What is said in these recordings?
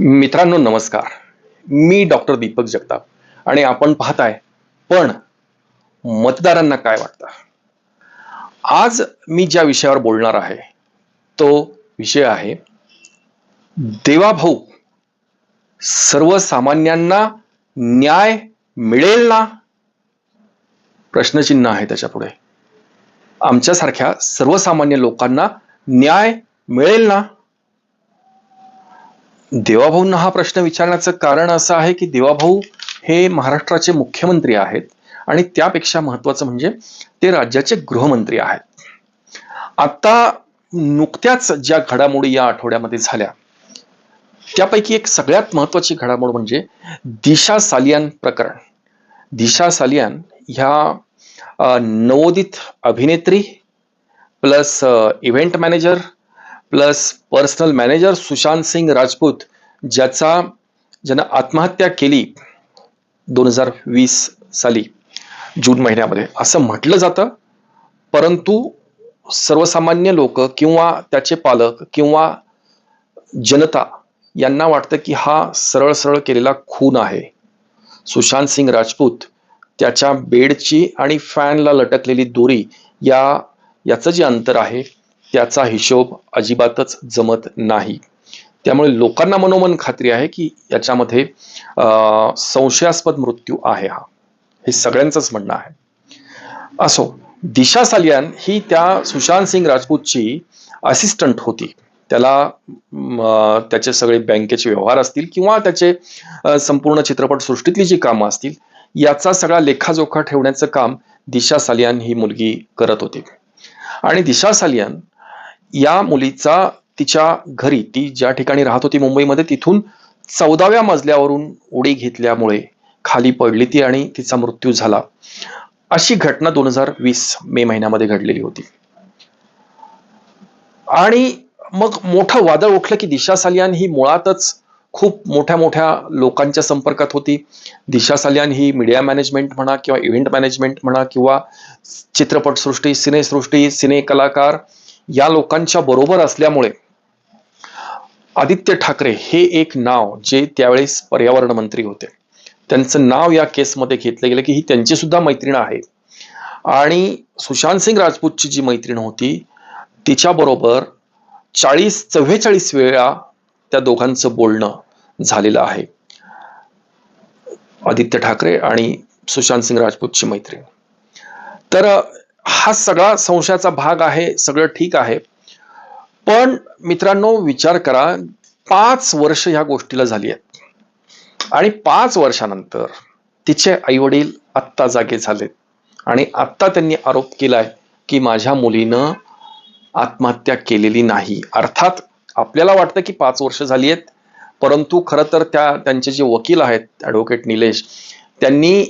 मित्रांनो नमस्कार. मी डॉक्टर दीपक जगताप आणि आपण पाहताय पण मतदारांना काय वाटतं? आज मी ज्या विषयावर बोलणार आहे तो विषय आहे देवाभाऊ सर्वसामान्यांना न्याय मिळेल ना? प्रश्नचिन्ह आहे त्याच्यापुढे. आमच्यासारख्या सर्वसामान्य लोकांना न्याय मिळेल ना? देवाभाऊंना हा प्रश्न विचारण्याचं कारण असं आहे की देवाभाऊ हे महाराष्ट्राचे मुख्यमंत्री आहेत आणि त्यापेक्षा महत्वाचं म्हणजे ते राज्याचे गृहमंत्री आहेत. आता नुकत्याच ज्या घडामोडी या आठवड्यामध्ये झाल्या त्यापैकी एक सगळ्यात महत्वाची घडामोड म्हणजे दिशा सालियान प्रकरण. दिशा सालियान ह्या नवोदित अभिनेत्री plus event manager plus personal manager Sushant Singh Rajput ज्याचा ज्यानं आत्महत्या केली दोन हजार वीस साली जून महिन्यामध्ये. असं म्हटलं जातं. परंतु सर्वसामान्य लोक किंवा त्याचे पालक किंवा जनता यांना वाटतं की हा सरळ सरळ केलेला खून आहे. सुशांत सिंग राजपूत त्याच्या बेडची आणि फॅनला लटकलेली दोरी या याचं जे अंतर आहे त्याचा हिशोब अजिबातच जमत नाही. त्यामुळे लोकांना मनोमन खात्री आहे की याच्यामध्ये अं, संशयास्पद मृत्यू आहे हा. हे सगळ्यांचंच म्हणणं आहे. असो दिशा सालियान ही त्या सुशांत सिंग राजपूतची असिस्टंट होती. त्याला त्याचे सगळे बँकेचे व्यवहार असतील किंवा त्याचे संपूर्ण चित्रपट सृष्टीतली जी कामं असतील याचा सगळा लेखाजोखा ठेवण्याचं काम दिशा सालियान ही मुलगी करत होती. आणि दिशा सालियान या मुलीचा तिच्या घरी ती ज्या ठिकाणी राहत होती मुंबईमध्ये तिथून चौदाव्या मजल्यावरून उडी घेतल्यामुळे खाली पडली ती आणि तिचा मृत्यू झाला. अशी घटना दोन हजार वीस मे महिन्यामध्ये घडलेली होती. आणि मग मोठं वादळ उठलं की दिशा सालियान ही मुळातच खूप मोठ्या मोठ्या लोकांच्या संपर्कात होती. दिशा सालियान ही मीडिया मॅनेजमेंट म्हणा किंवा इव्हेंट मॅनेजमेंट म्हणा किंवा चित्रपटसृष्टी सिनेसृष्टी सिने कलाकार या लोकांच्या बरोबर असल्यामुळे आदित्य ठाकरे हे एक नाव जे त्यावेळेस पर्यावरण मंत्री होते. त्यांचं नाव या केसमध्ये घेतलं गेलं की ही त्यांची सुद्धा मैत्रीण आहे. आणि सुशांत सिंग राजपूतची जी मैत्रीण होती तिच्याबरोबर चाळीस चव्वेचाळीस वेळा त्या दोघांचं बोलणं झालेलं आहे. आदित्य ठाकरे आणि सुशांत सिंग राजपूतची मैत्रीण. तर हा सगळा संशयाचा भाग आहे सगळं ठीक आहे. पण मित्रांनो विचार करा पाच वर्ष ह्या गोष्टीला झाली आहेत. आणि पाच वर्षानंतर तिचे आई वडील आत्ता जागे झालेत. आणि आत्ता त्यांनी आरोप केलाय की माझ्या मुलीनं आत्महत्या केलेली नाही. अर्थात आपल्याला वाटतं की पाच वर्ष झाली आहेत परंतु खरं तर त्या त्यांचे जे वकील आहेत ॲडव्होकेट निलेश त्यांनी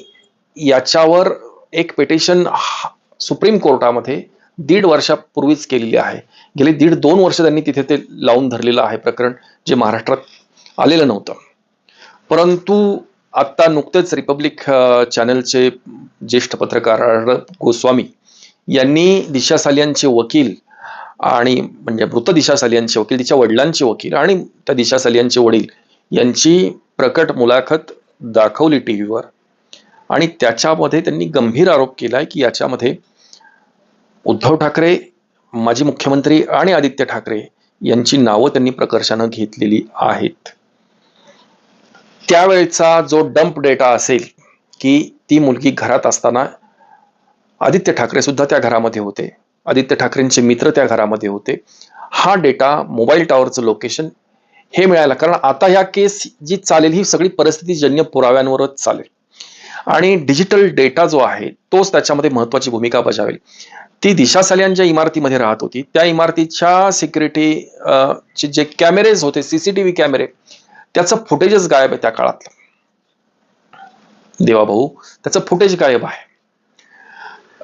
याच्यावर एक पिटिशन सुप्रीम कोर्टामध्ये दीड वर्षापूर्वीच केलेली आहे. गेले दीड दोन वर्ष त्यांनी तिथे ते लावून धरलेलं आहे प्रकरण जे महाराष्ट्रात आलेलं नव्हतं. परंतु आत्ता नुकतेच रिपब्लिक चॅनलचे ज्येष्ठ पत्रकार गोस्वामी यांनी दिशा सालियांचे वकील आणि म्हणजे मृत दिशा सालियांचे वकील तिच्या वडिलांचे वकील आणि त्या दिशा सालियांचे वडील यांची प्रकट मुलाखत दाखवली टी व्हीवर आणि त्याच्यामध्ये त्यांनी गंभीर आरोप केलाय की याच्यामध्ये उद्धव ठाकरे माजी मुख्यमंत्री आणि आदित्य ठाकरे यांची नावं त्यांनी प्रकर्षानं घेतलेली आहेत. त्यावेळचा जो डंप डेटा असेल की ती मुलगी घरात असताना आदित्य ठाकरे सुद्धा त्या घरामध्ये होते. आदित्य ठाकरेंचे मित्र त्या घरामध्ये होते. हा डेटा मोबाईल टॉवरचं लोकेशन हे मिळायला कारण आता ह्या केस जी चालेल ही सगळी परिस्थितीजन्य पुराव्यांवरच चालेल. आणि डिजिटल डेटा जो आहे तोच त्याच्यामध्ये महत्वाची भूमिका बजावेल. ती दिशा साल्यान ज्या इमारतीमध्ये राहत होती त्या इमारतीच्या सिक्युरिटी चे जे कॅमेरेज होते सीसीटीव्ही कॅमेरे त्याचं फुटेजच गायब आहे त्या काळातलं देवाभाऊ त्याचं फुटेज गायब आहे.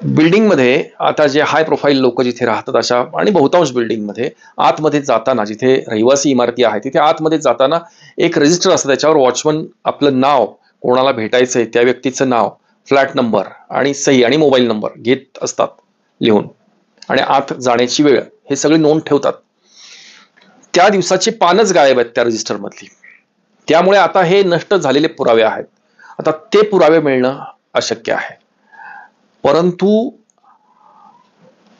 बिल्डिंगमध्ये आता जे हाय प्रोफाईल लोक जिथे राहतात अशा आणि बहुतांश बिल्डिंगमध्ये आतमध्ये जाताना जिथे रहिवासी इमारती आहे तिथे आतमध्ये जाताना एक रजिस्टर असतं त्याच्यावर वॉचमन आपलं नाव कोणाला भेटायचंय त्या व्यक्तीचं नाव फ्लॅट नंबर आणि सही आणि मोबाईल नंबर घेत असतात लिहून. आणि आत जाण्याची वेळ हे सगळे नोंद ठेवतात. त्या दिवसाची पानच गायब आहेत त्या रजिस्टर मधली त्यामुळे आता हे नष्ट झालेले पुरावे आहेत. आता ते पुरावे मिळणं अशक्य आहे. परंतु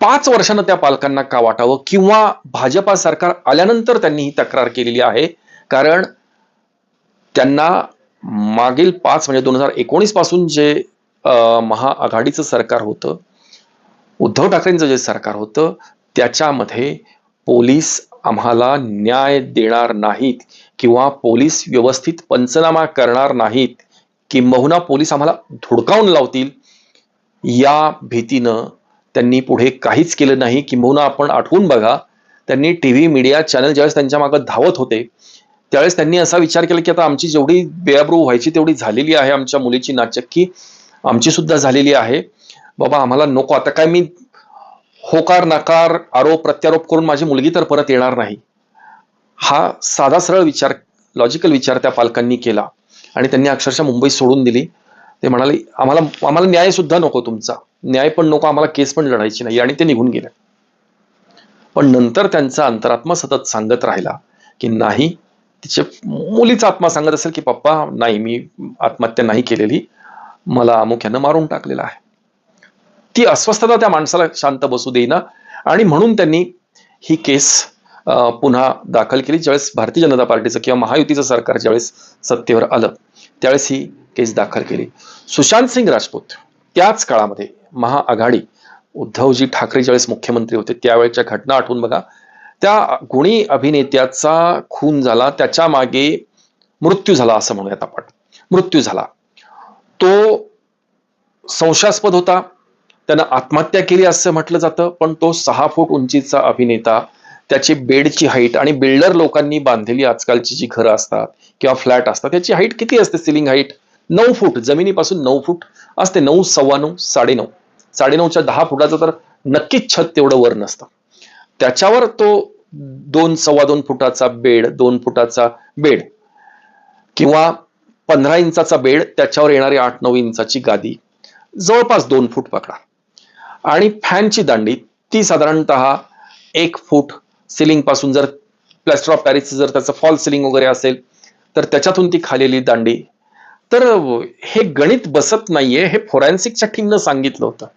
पाच वर्षानं त्या पालकांना का वाटावं किंवा भाजपा सरकार आल्यानंतर त्यांनी ही तक्रार केलेली आहे? कारण त्यांना मागील पाच म्हणजे दोन हजार एकोणीसपासून जे महाआघाडीचं सरकार होतं उद्धव ठाकरेंचं जे सरकार होतं त्याच्यामध्ये पोलीस आम्हाला न्याय देणार नाहीत किंवा पोलीस व्यवस्थित पंचनामा करणार नाहीत किंबहुना पोलीस आम्हाला धुडकावून लावतील या भीतीनं त्यांनी पुढे काहीच केलं नाही. किंबहुना आपण आठवून बघा त्यांनी टी व्ही मीडिया चॅनल ज्यावेळेस त्यांच्या मागं धावत होते त्यावेळेस त्यांनी असा विचार केला की आता आमची जेवढी बेआब्रू व्हायची तेवढी झालेली आहे आमच्या मुलीची नाचक्की आमची सुद्धा झालेली आहे. बाबा आम्हाला नको. आता काय मी होकार नकार आरोप प्रत्यारोप करून माझी मुलगी तर परत येणार नाही. हा साधा सरळ विचार लॉजिकल विचार त्या पालकांनी केला. आणि त्यांनी अक्षरशः मुंबई सोडून दिली. ते म्हणाले आम्हाला आम्हाला न्याय सुद्धा नको तुमचा. न्याय पण नको आम्हाला केस पण लढायची नाही. आणि ते निघून गेले. पण नंतर त्यांचा अंतरात्मा सतत सांगत राहिला की नाही तिचे मुलीचा आत्मा सांगत असेल की पप्पा नाही मी आत्महत्या नाही केलेली. मला अमुक यानं मारून टाकलेला आहे. ती अस्वस्थता त्या माणसाला शांत बसू देईना. आणि म्हणून त्यांनी ही केस पुन्हा दाखल केली. ज्यावेळेस भारतीय जनता पार्टीचं किंवा महायुतीचं सरकार ज्यावेळेस सत्तेवर आलं त्यावेळेस ही केस दाखल केली. सुशांत सिंग राजपूत त्याच काळामध्ये महाआघाडी उद्धवजी ठाकरे ज्यावेळेस मुख्यमंत्री होते त्यावेळेच्या घटना आठवून बघा त्या गुणी अभिनेत्याचा खून झाला त्याच्यामागे मृत्यू झाला असं म्हणूयात आपण. मृत्यू झाला. तो संशयास्पद होता. त्यानं आत्महत्या केली असं म्हटलं जातं पण तो सहा फूट उंचीचा अभिनेता त्याची बेडची हाईट आणि बिल्डर लोकांनी बांधलेली आजकालची जी घरं असतात किंवा फ्लॅट असतात त्याची हाईट किती असते सिलिंग हाईट नऊ फूट जमिनीपासून नऊ फूट असते नऊ सव्वा नऊ साडेनऊ. साडेनऊच्या दहा फुटाचं तर नक्कीच छत तेवढं वर नसतं. त्याच्यावर तो दोन सव्वा दोन फुटाचा बेड दोन फुटाचा बेड किंवा पंधरा इंचाचा बेड त्याच्यावर येणारी आठ नऊ इंचाची गादी. जवळपास दोन फूट पकडा. आणि फॅनची दांडी ती साधारणतः एक फूट सिलिंगपासून जर प्लॅस्टर ऑफ पॅरिस जर त्याचं फॉल सिलिंग वगैरे असेल तर त्याच्यातून ती खालेली दांडी. तर हे गणित बसत नाहीये हे फोरेन्सिकच्या टीमनं सांगितलं होतं.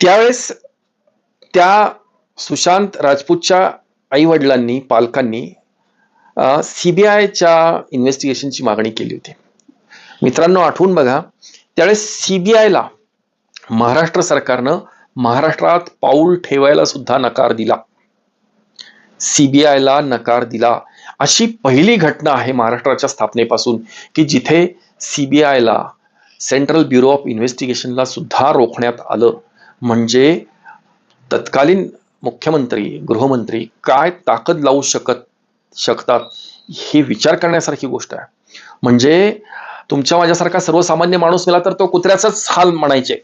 त्यावेळेस त्या सुशांत राजपूतच्या आई वडिलांनी पालकांनी सीबीआयच्या इन्व्हेस्टिगेशनची मागणी केली होती. मित्रांनो आठवून बघा त्यावेळेस सीबीआयला महाराष्ट्र सरकारनं महाराष्ट्रात पाऊल ठेवायला सुद्धा नकार दिला. सीबीआयला नकार दिला. अशी पहिली घटना आहे महाराष्ट्राच्या स्थापनेपासून की जिथे सीबीआयला सेंट्रल ब्युरो ऑफ इन्व्हेस्टिगेशनला सुद्धा रोखण्यात आलं. म्हणजे तत्कालीन मुख्यमंत्री गृहमंत्री काय ताकद लावू शकत शकतात ही विचार करण्यासारखी गोष्ट आहे. म्हणजे तुमच्या माझ्यासारखा सर्वसामान्य माणूस मिळाला तर तो कुत्र्याचाच हाल म्हणायचे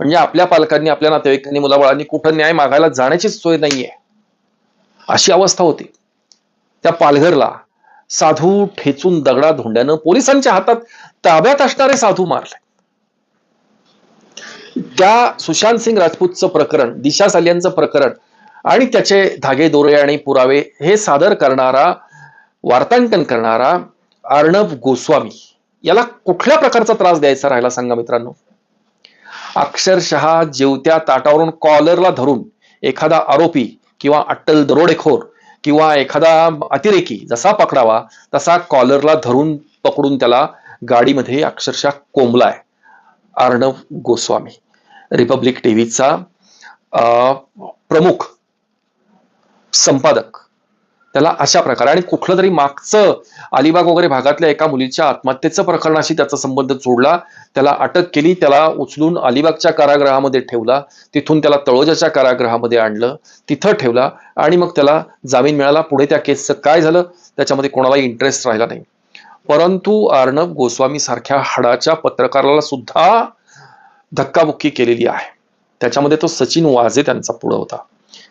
म्हणजे आपल्या पालकांनी आपल्या नातेवाईकांनी मुलाबाळांनी कुठं न्याय मागायला जाण्याचीच सोय नाहीये. अशी अवस्था होती. त्या पालघरला साधू ठेचून दगडा धोंड्यानं पोलिसांच्या हातात ताब्यात असणारे साधू मारले. त्या सुशांत सिंग राजपूतचं प्रकरण दिशा सालियांचं प्रकरण आणि त्याचे धागे दोरे आणि पुरावे हे सादर करणारा वार्तांकन करणारा अर्णब गोस्वामी. याला कुठल्या प्रकारचा त्रास द्यायचा राहिला सांगा मित्रांनो? अक्षरशः जेवत्या ताटावरून कॉलरला धरून एखादा आरोपी किंवा अट्टल दरोडेखोर किंवा एखादा अतिरेकी जसा पकडावा तसा कॉलरला धरून पकडून त्याला गाडीमध्ये अक्षरशः कोंबलाय अर्णव गोस्वामी. रिपब्लिक टीव्हीचा प्रमुख संपादक. त्याला अशा प्रकारे आणि कुठलं तरी मागचं अलिबाग वगैरे भागातल्या एका मुलीच्या आत्महत्येचं प्रकरणाशी त्याचा संबंध जोडला त्याला अटक केली त्याला उचलून अलिबागच्या कारागृहामध्ये ठेवला तिथून त्याला तळोजाच्या कारागृहामध्ये आणलं तिथं ठेवला आणि मग त्याला जामीन मिळाला. पुढे त्या केसचं काय झालं? त्याच्यामध्ये कोणालाही इंटरेस्ट राहिला नाही. परंतु अर्णब गोस्वामी सारख्या हाडाच्या पत्रकाराला सुद्धा धक्काबुक्की केलेली आहे. त्याच्यामध्ये तो सचिन वाझे त्यांचा पुढं होता.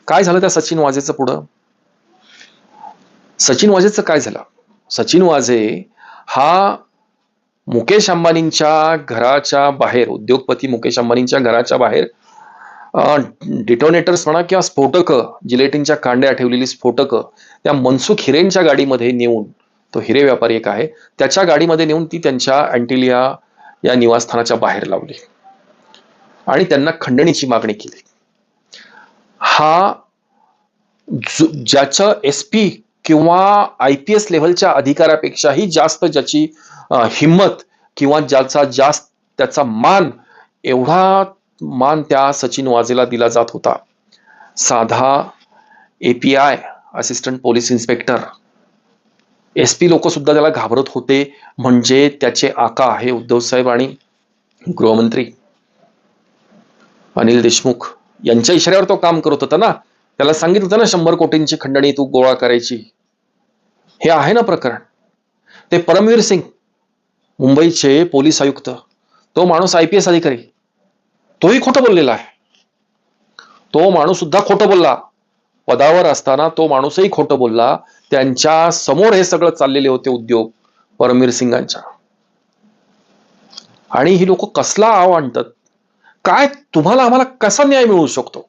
काय झालं त्या सचिन वाजेचं पुढं? सचिन वाजेचं काय झालं? सचिन वाझे हा मुकेश अंबानींच्या घराच्या बाहेर उद्योगपती मुकेश अंबानींच्या घराच्या बाहेर डिटोनेटर्स म्हणा किंवा स्फोटकं जिलेटिनच्या कांड्या ठेवलेली स्फोटकं त्या मनसुख हिरेनच्या गाडीमध्ये नेऊन तो हिरे व्यापारी एक आहे त्याच्या गाडीमध्ये नेऊन ती त्यांच्या अँटिलिया या निवासस्थानाच्या बाहेर लावली. आणि त्यांना खंडणीची मागणी केली. हा जो- ज्याचं एस पी किंवा आय पी एस लेव्हलच्या अधिकाऱ्यापेक्षाही जास्त ज्याची हिंमत किंवा ज्याचा जास्त त्याचा मान एवढा मान त्या सचिन वाजेला दिला जात होता. साधा API assistant police inspector S P लोक सुद्धा त्याला घाबरत होते म्हणजे त्याचे आका आहे उद्धव साहेब आणि गृहमंत्री. अनिल देशमुख. यांच्या इशाऱ्यावर तो काम करत होता ना. त्याला सांगितलं होतं ना शंभर कोटींची खंडणी तू गोळा करायची. हे आहे ना प्रकरण. ते परमवीर सिंग मुंबईचे पोलीस आयुक्त. तो माणूस आय पी एस अधिकारी. तोही खोटं बोललेला आहे. तो माणूस सुद्धा खोटं बोलला. पदावर असताना तो माणूसही खोटं बोलला. त्यांच्यासमोर हे सगळं चाललेले होते उद्योग परमवीर सिंगांच्या. आणि ही लोक कसला आव आणतात? काय तुम्हाला आम्हाला कसा न्याय मिळू शकतो?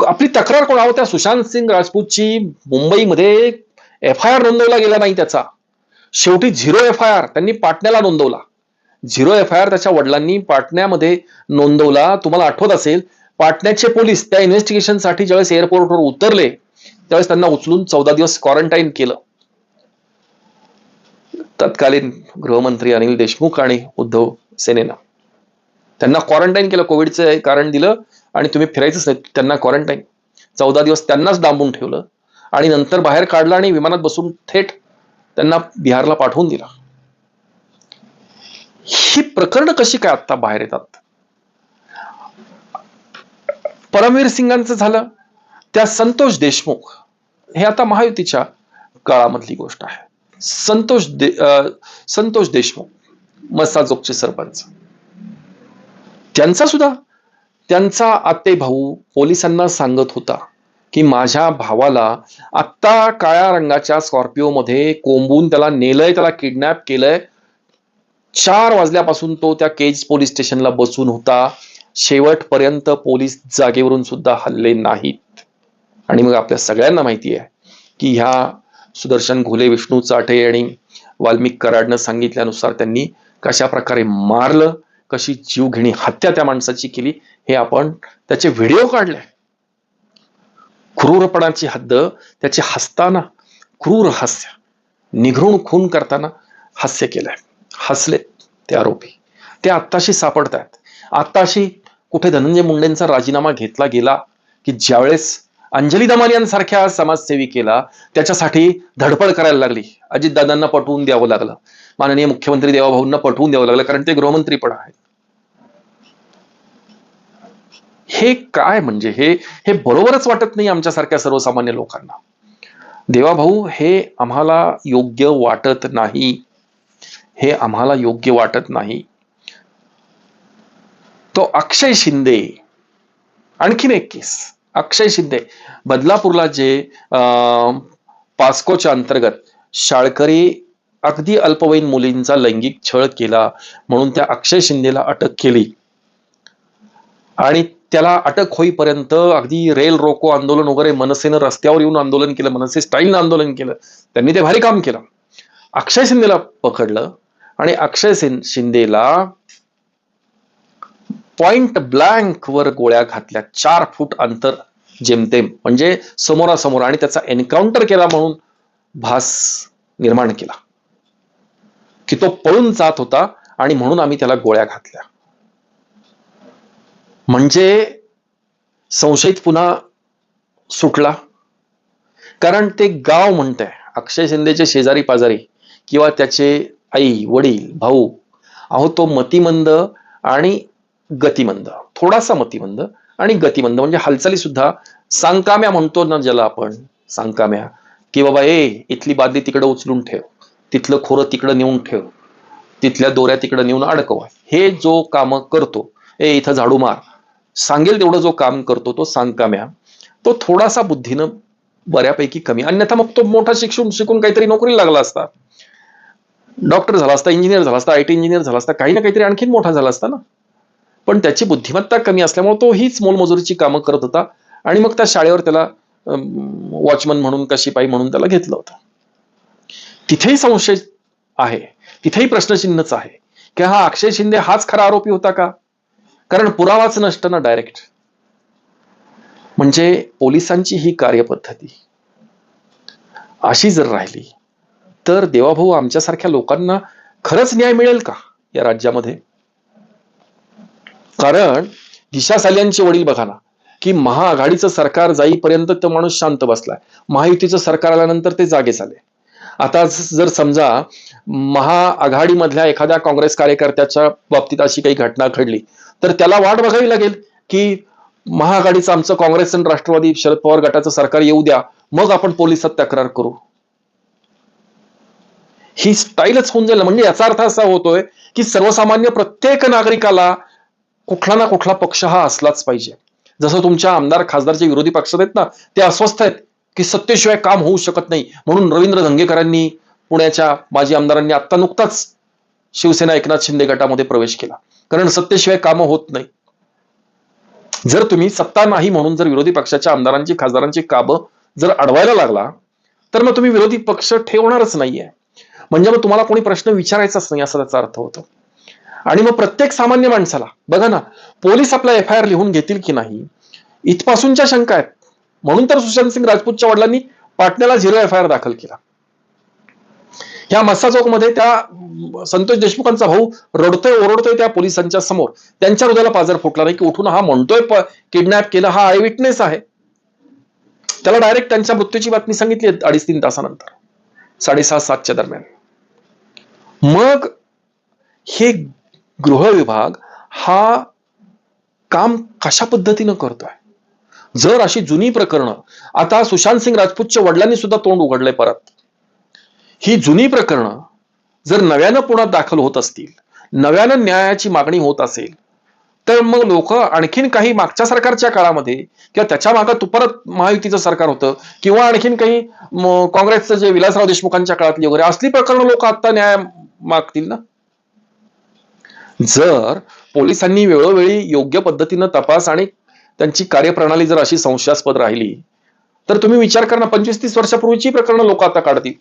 आपली तक्रार कोण? त्या सुशांत सिंग राजपूतची मुंबईमध्ये एफ आय आर नोंदवला गेला नाही त्याचा. शेवटी झिरो एफ आय आर त्यांनी पाटण्याला नोंदवला. झिरो एफ आय आर त्याच्या वडिलांनी पाटण्यामध्ये नोंदवला. तुम्हाला आठवत असेल पाटण्याचे पोलीस त्या इन्व्हेस्टिगेशनसाठी ज्यावेळेस एअरपोर्टवर उतरले त्यावेळेस त्यांना उचलून चौदा दिवस क्वारंटाईन केलं. तत्कालीन गृहमंत्री अनिल देशमुख आणि उद्धव सेनेनं. त्यांना क्वारंटाईन केलं कोविडचं कारण दिलं आणि तुम्ही फिरायचंच नाही त्यांना क्वारंटाईन चौदा दिवस त्यांनाच डांबून ठेवलं आणि नंतर बाहेर काढलं आणि विमानात बसून थेट त्यांना बिहारला पाठवून दिला. ही प्रकरणं कशी काय आता बाहेर येतात? परमवीर सिंगांचं झालं त्या संतोष देशमुख हे आता महायुतीच्या काळामधली गोष्ट आहे. संतोष दे अं, संतोष देशमुख. मसाजोगचे सरपंच. त्यांचा सुद्धा त्यांचा आते भाऊ पोलिसांना सांगत होता की माझ्या भावाला आत्ता काळ्या रंगाच्या स्कॉर्पिओ मध्ये कोंबून त्याला नेलंय त्याला किडनॅप केलंय. चार वाजल्यापासून तो त्या केज पोलीस स्टेशनला बसून होता. शेवटपर्यंत पोलीस जागेवरून सुद्धा हल्ले नाहीत. आणि मग आपल्या सगळ्यांना माहिती आहे की ह्या सुदर्शन घोले विष्णू चाटे आणि वाल्मिक कराडनं सांगितल्यानुसार त्यांनी कशा प्रकारे मारलं कशी जीवघेणी हत्या त्या माणसाची केली हे आपण त्याचे व्हिडिओ काढले. क्रूरपणाची हद्द त्याचे हसताना क्रूर हास्य निघरून खून करताना हास्य केलंय. हसले ते आरोपी. ते आत्ताशी सापडत आहेत आत्ताशी कुठे धनंजय मुंडेंचा राजीनामा घेतला गेला की ज्यावेळेस अंजली दमानी यांसारख्या समाजसेविकेला त्याच्यासाठी धडपड करायला लागली. अजितदादांना पटवून द्यावं लागलं. माननीय मुख्यमंत्री देवाभाऊंना पटवून द्यावं लागलं कारण ते गृहमंत्री पण आहेत. हे काय म्हणजे? हे हे बरोबरच वाटत नाही आमच्यासारख्या सर्वसामान्य लोकांना. देवाभाऊ हे आम्हाला योग्य वाटत नाही. हे आम्हाला योग्य वाटत नाही. तो अक्षय शिंदे आणखीन एक केस. अक्षय शिंदे बदलापूरला जे अं, पास्कोच्या अंतर्गत शाळकरी अगदी अल्पवयीन मुलींचा लैंगिक छळ केला म्हणून त्या अक्षय शिंदेला अटक केली. आणि त्याला अटक होईपर्यंत अगदी रेल रोको आंदोलन वगैरे मनसेनं रस्त्यावर येऊन आंदोलन केलं मनसे स्टाईलनं आंदोलन केलं. त्यांनी ते भारी काम केलं. अक्षय शिंदेला पकडलं आणि अक्षय शिंदेला पॉइंट ब्लँक वर गोळ्या घातल्या. चार फूट अंतर जेमतेम. म्हणजे समोरासमोर. आणि त्याचा एन्काउंटर केला म्हणून भास निर्माण केला. की तो पळून जात होता आणि म्हणून आम्ही त्याला गोळ्या घातल्या. म्हणजे संशयित पुन्हा सुटला. कारण ते गाव म्हणतंय अक्षय शिंदेचे शेजारी पाजारी किंवा त्याचे आई वडील भाऊ अहो तो मतिमंद आणि गतिमंद थोडासा मतिमंद आणि गतिमंद म्हणजे हालचाली सुद्धा सांकाम्या म्हणतो ना ज्याला आपण सांकाम्या की बाबा ए इथली बादली तिकडे उचलून ठेव. तिथलं खोरं तिकडं नेऊन ठेव. तिथल्या दोऱ्या तिकडं नेऊन अडकव. हे जो काम करतो ए इथं झाडू मार. सांगेल तेवढं जो काम करतो तो सांगकाम्या. तो थोडासा बुद्धीनं बऱ्यापैकी कमी. अन्यथा मग तो मोठा शिक्षण शिकून काहीतरी नोकरीला लागला असता. डॉक्टर झाला असता इंजिनियर झाला असता आय टी इंजिनियर झाला असता काही ना काहीतरी आणखीन मोठा झाला असता ना. पण त्याची बुद्धिमत्ता कमी असल्यामुळे तो हीच मोलमजुरीची कामं करत होता आणि मग त्या शाळेवर त्याला वॉचमन म्हणून का म्हणून त्याला घेतलं होतं. तिथेही संशय आहे. तिथेही प्रश्नचिन्हच आहे. की हा अक्षय शिंदे हाच खरा आरोपी होता का? कारण पुरावाच नष्ट ना डायरेक्ट म्हणजे पोलिसांची ही कार्यपद्धती. अशी जर राहिली तर देवाभाऊ आमच्यासारख्या लोकांना खरंच न्याय मिळेल का या राज्यामध्ये? कारण दिशा साल्यांचे वडील बघा ना की महाआघाडीचं सरकार जाईपर्यंत तो माणूस शांत बसलाय. महायुतीचं सरकार आल्यानंतर ते जागे झाले. आता जर समजा महाआघाडीमधल्या एखाद्या काँग्रेस कार्यकर्त्याच्या बाबतीत अशी काही घटना घडली तर त्याला वाट बघावी लागेल की महाआघाडीचं आमचं काँग्रेस आणि राष्ट्रवादी शरद पवार गटाचं सरकार येऊ द्या मग आपण पोलिसात तक्रार करू. ही स्टाईलच होऊन जाईल. म्हणजे याचा अर्थ असा होतोय की सर्वसामान्य प्रत्येक नागरिकाला कुठला ना कुठला पक्ष हा असलाच पाहिजे. जसं तुमच्या आमदार खासदारचे विरोधी पक्ष आहेत ना ते अस्वस्थ आहेत. की सत्तेशिवाय काम होऊ शकत नाही. म्हणून रवींद्र धंगेकरांनी पुण्याच्या माजी आमदारांनी आता नुकताच शिवसेना एकनाथ शिंदे गटामध्ये प्रवेश केला. कारण सत्तेशिवाय कामं होत नाही. जर तुम्ही सत्ता नाही म्हणून जर विरोधी पक्षाच्या आमदारांची खासदारांची काबं जर अडवायला लागला तर मग तुम्ही विरोधी पक्ष ठेवणारच नाहीये. म्हणजे मग तुम्हाला कोणी प्रश्न विचारायचाच नाही असा त्याचा अर्थ होतो. आणि मग प्रत्येक सामान्य माणसाला बघा ना पोलीस आपला एफ आय आर लिहून घेतील की नाही? इथपासूनच्या शंका आहेत. म्हणून तर सुशांत सिंग राजपूतच्या वडिलांनी पाटण्याला झिरो एफ आय आर दाखल केला. ह्या मस्सा चौकमध्ये त्या संतोष देशमुखांचा भाऊ रडतोय ओरडतोय त्या पोलिसांच्या समोर. त्यांच्या हृदयाला पाजर फुटला नाही की उठून हा म्हणतोय किडनॅप केलं हा आय विटनेस आहे. त्याला डायरेक्ट त्यांच्या मृत्यूची बातमी सांगितली अडीच तीन तासानंतर साडेसहा सातच्या दरम्यान. मग हे गृह विभाग हा काम कशा पद्धतीनं करतोय? जर अशी जुनी प्रकरणं आता सुशांत सिंग राजपूतच्या वडिलांनी सुद्धा तोंड उघडलंय परत. ही जुनी प्रकरणं जर नव्यानं पुण्यात दाखल होत असतील नव्यानं न्यायाची मागणी होत असेल तर मग लोक आणखीन काही मागच्या सरकारच्या काळामध्ये किंवा त्याच्या मागं परत महायुतीचं सरकार होतं किंवा आणखीन काही काँग्रेसचं जे विलासराव देशमुखांच्या काळातली वगैरे असली प्रकरणं लोक आता न्याय मागतील ना? जर पोलिसांनी वेळोवेळी योग्य पद्धतीनं तपास आणि त्यांची कार्यप्रणाली जर अशी संशयास्पद राहिली तर तुम्ही विचार करा पंचवीस तीस वर्षापूर्वीची प्रकरणं लोक आता काढतील.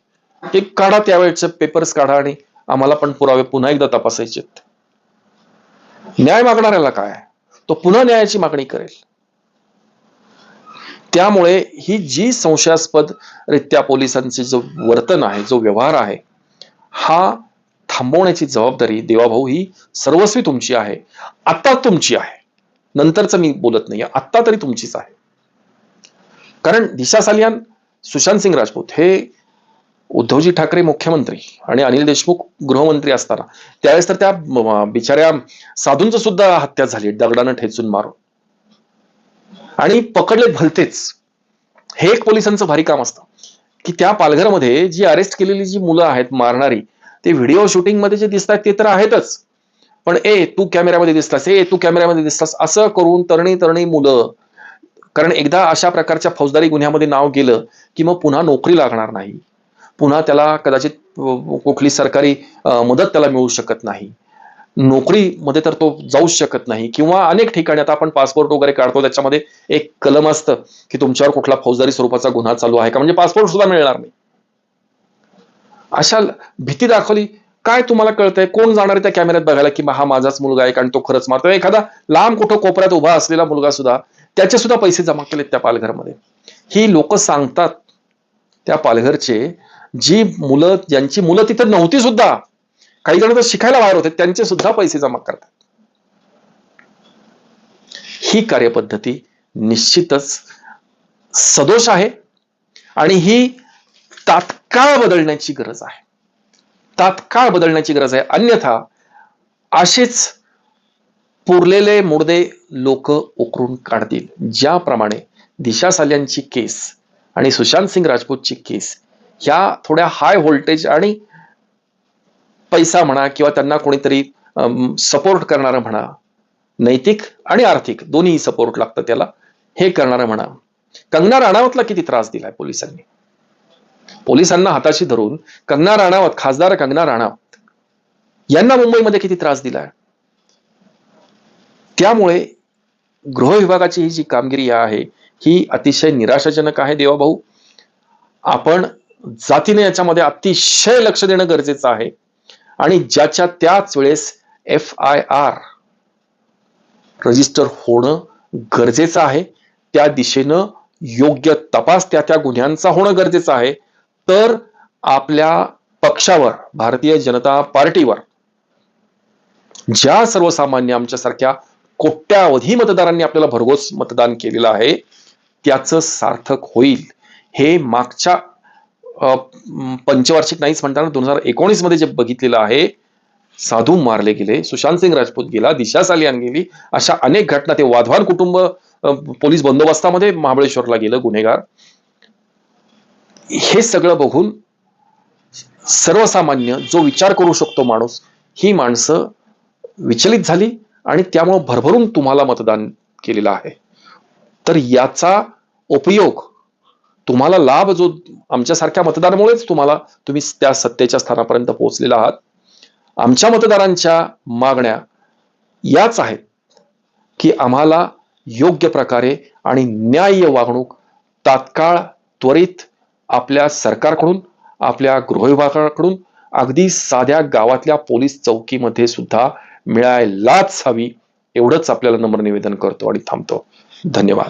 ते काढा त्यावेळेचे पेपर्स काढा आणि आम्हाला पण पुरावे पुन्हा एकदा तपासायचे न्याय मागणाऱ्याला काय? तो पुन्हा न्यायाची मागणी करेल. त्यामुळे ही जी संशयास्पद रित्या पोलिसांचे जो वर्तन आहे जो व्यवहार आहे हा थांबवण्याची जबाबदारी देवाभाऊ ही सर्वस्वी तुमची आहे. आता तुमची आहे. नंतरच मी बोलत नाही आत्ता तरी तुमचीच आहे. कारण दिशा सालियान सुशांत सिंग राजपूत हे उद्धवजी ठाकरे मुख्यमंत्री आणि अनिल देशमुख गृहमंत्री असताना त्यावेळेस तर त्या बिचाऱ्या साधूंचं सुद्धा हत्या झाली दगडानं ठेचून मारून. आणि पकडले भलतेच. हे एक पोलिसांचं भारी काम असतं. की त्या पालघरमध्ये जी अरेस्ट केलेली जी मुलं आहेत मारणारी ते व्हिडिओ शूटिंगमध्ये जे आहेत ते तर आहेतच. पण ए तू कॅमेऱ्यामध्ये दिसतास ए तू कॅमेऱ्यामध्ये दिसतास असं करून तरणी तरणी मुलं कारण एकदा अशा प्रकारच्या फौजदारी गुन्ह्यामध्ये नाव गेलं की मग पुन्हा नोकरी लागणार नाही. पुन्हा त्याला कदाचित कुठली सरकारी मदत त्याला मिळू शकत नाही. नोकरीमध्ये तर तो जाऊच शकत नाही. किंवा अनेक ठिकाणी आता आपण पासपोर्ट वगैरे काढतो त्याच्यामध्ये एक कलम असतं की तुमच्यावर कुठला फौजदारी स्वरूपाचा गुन्हा चालू आहे का? म्हणजे पासपोर्ट सुद्धा मिळणार नाही. अशा भीती दाखवली काय तुम्हाला कळतंय? कोण जाणार त्या कॅमेऱ्यात बघायला की हा माझाच मुलगा आहे कारण तो खरंच मारतो एखादा लांब कुठं कोपऱ्यात उभा असलेला मुलगा सुद्धा त्याचे सुद्धा पैसे जमा केलेत त्या पालघरमध्ये. ही लोक सांगतात त्या पालघरचे जी मुलं ज्यांची मुलं तिथं नव्हती सुद्धा काही जण तर शिकायला बाहेर होते त्यांचे सुद्धा पैसे जमा करतात. ही कार्यपद्धती निश्चितच सदोष आहे आणि ही तात्काळ बदलण्याची गरज आहे. तात्काळ बदलण्याची गरज आहे. अन्यथा असेच पुरलेले मुर्दे लोक उकरून काढतील. ज्याप्रमाणे दिशा साल्यांची केस आणि सुशांत सिंग राजपूतची केस ह्या थोड्या हाय व्होल्टेज आणि पैसा म्हणा किंवा त्यांना कोणीतरी सपोर्ट करणारं म्हणा नैतिक आणि आर्थिक दोन्ही सपोर्ट लागतं त्याला. हे करणारं म्हणा. कंगना राणावतला किती त्रास दिलाय पोलिसांनी? पोलिसांना हाताशी धरून कंगना राणावत खासदार कंगना राणावत यांना मुंबईमध्ये किती त्रास दिलाय? त्यामुळे गृह विभागाची ही जी कामगिरी आहे ही अतिशय निराशाजनक आहे देवाभाऊ. आपण जातीने याच्यामध्ये अतिशय लक्ष देणं गरजेचं आहे. आणि ज्याच्या त्याच वेळेस एफ आय आर रजिस्टर होणं गरजेचं आहे त्या दिशेनं योग्य तपास त्या त्या गुन्ह्यांचा होणं गरजेचं आहे. तर आपल्या पक्षावर भारतीय जनता पार्टीवर ज्या सर्वसामान्य आमच्यासारख्या कोट्यावधी मतदारांनी आपल्याला भरघोस मतदान केलेलं आहे त्याचं सार्थक होईल. हे मागच्या पंचवार्षिक नाहीच म्हणताना दोन हजार एकोणीसमध्ये जे बघितलेलं आहे साधू मारले गेले सुशांत सिंग राजपूत गेला दिशा सालियान गेली अशा अनेक घटना ते वाधवान कुटुंब पोलीस बंदोबस्तामध्ये महाबळेश्वरला गेलं गुन्हेगार. हे सगळं बघून सर्वसामान्य जो विचार करू शकतो माणूस ही माणसं विचलित झाली आणि त्यामुळं भरभरून तुम्हाला मतदान केलेलं आहे. तर याचा उपयोग तुम्हाला लाभ जो आमच्यासारख्या मतदारामुळेच तुम्हाला तुम्ही त्या सत्तेच्या स्थानापर्यंत पोहोचलेला आहात. आमच्या मतदारांच्या मागण्या याच आहेत की आम्हाला योग्य प्रकारे आणि न्याय्य वागणूक तात्काळ त्वरित आपल्या सरकारकडून आपल्या गृहविभागाकडून अगदी साध्या गावातल्या पोलीस चौकीमध्ये सुद्धा मिळायलाच हवी एवढंच आपल्याला नम्र निवेदन करतो आणि थांबतो. धन्यवाद.